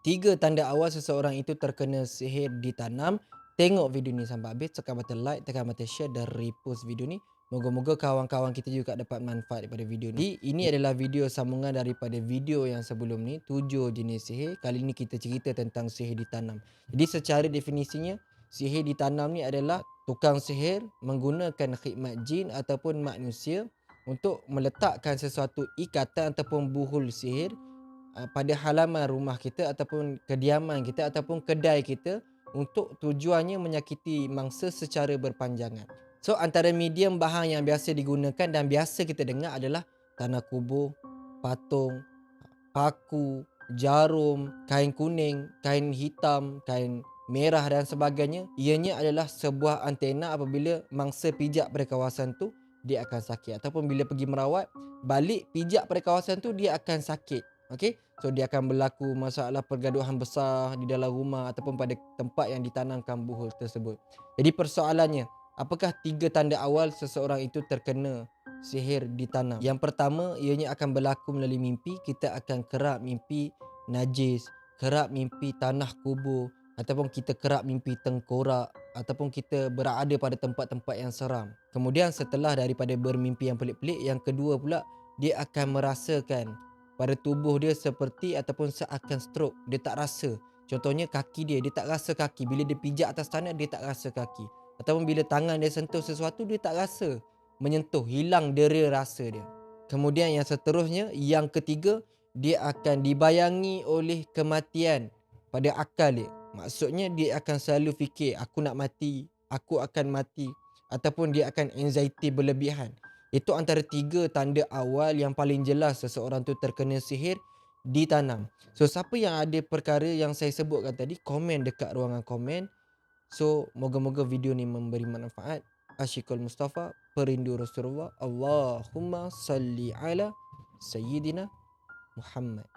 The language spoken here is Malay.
Tiga tanda awal seseorang itu terkena sihir ditanam. Tengok video ni sampai habis, tekan button like, tekan button share dan repost video ni. Moga-moga kawan-kawan kita juga dapat manfaat daripada video ni. Ini adalah video sambungan daripada video yang sebelum ni, tujuh jenis sihir. Kali ni kita cerita tentang sihir ditanam. Jadi secara definisinya, sihir ditanam ni adalah tukang sihir menggunakan khidmat jin ataupun manusia untuk meletakkan sesuatu ikatan ataupun buhul sihir uh, pada halaman rumah kita ataupun kediaman kita ataupun kedai kita untuk tujuannya menyakiti mangsa secara berpanjangan. So antara medium bahan yang biasa digunakan dan biasa kita dengar adalah tanah kubur, patung, paku, jarum, kain kuning, kain hitam, kain merah dan sebagainya. Ianya adalah sebuah antena apabila mangsa pijak pada kawasan tu dia akan sakit ataupun bila pergi merawat balik pijak pada kawasan tu dia akan sakit Okey. So dia akan berlaku masalah pergaduhan besar di dalam rumah ataupun pada tempat yang ditanamkan buhul tersebut. Jadi persoalannya, apakah tiga tanda awal seseorang itu terkena sihir ditanam? Yang pertama, ianya akan berlaku melalui mimpi. Kita akan kerap mimpi najis, kerap mimpi tanah kubur ataupun kita kerap mimpi tengkorak ataupun kita berada pada tempat-tempat yang seram. Kemudian setelah daripada bermimpi yang pelik-pelik, yang kedua pula dia akan merasakan pada tubuh dia seperti ataupun seakan stroke. Dia tak rasa. Contohnya kaki dia dia tak rasa kaki. Bila dia pijak atas tanah dia tak rasa kaki. Ataupun bila tangan dia sentuh sesuatu dia tak rasa. Menyentuh hilang dera rasa dia. Kemudian yang seterusnya yang ketiga dia akan dibayangi oleh kematian pada akal dia. Maksudnya dia akan selalu fikir aku nak mati aku akan mati. Ataupun dia akan anxiety berlebihan itu antara tiga tanda awal yang paling jelas seseorang tu terkena sihir ditanam. So siapa yang ada perkara yang saya sebutkan tadi komen dekat ruangan komen. So moga-moga video ni memberi manfaat. Asyikul Mustafa perindu Rasulullah. Allahumma salli ala sayyidina Muhammad.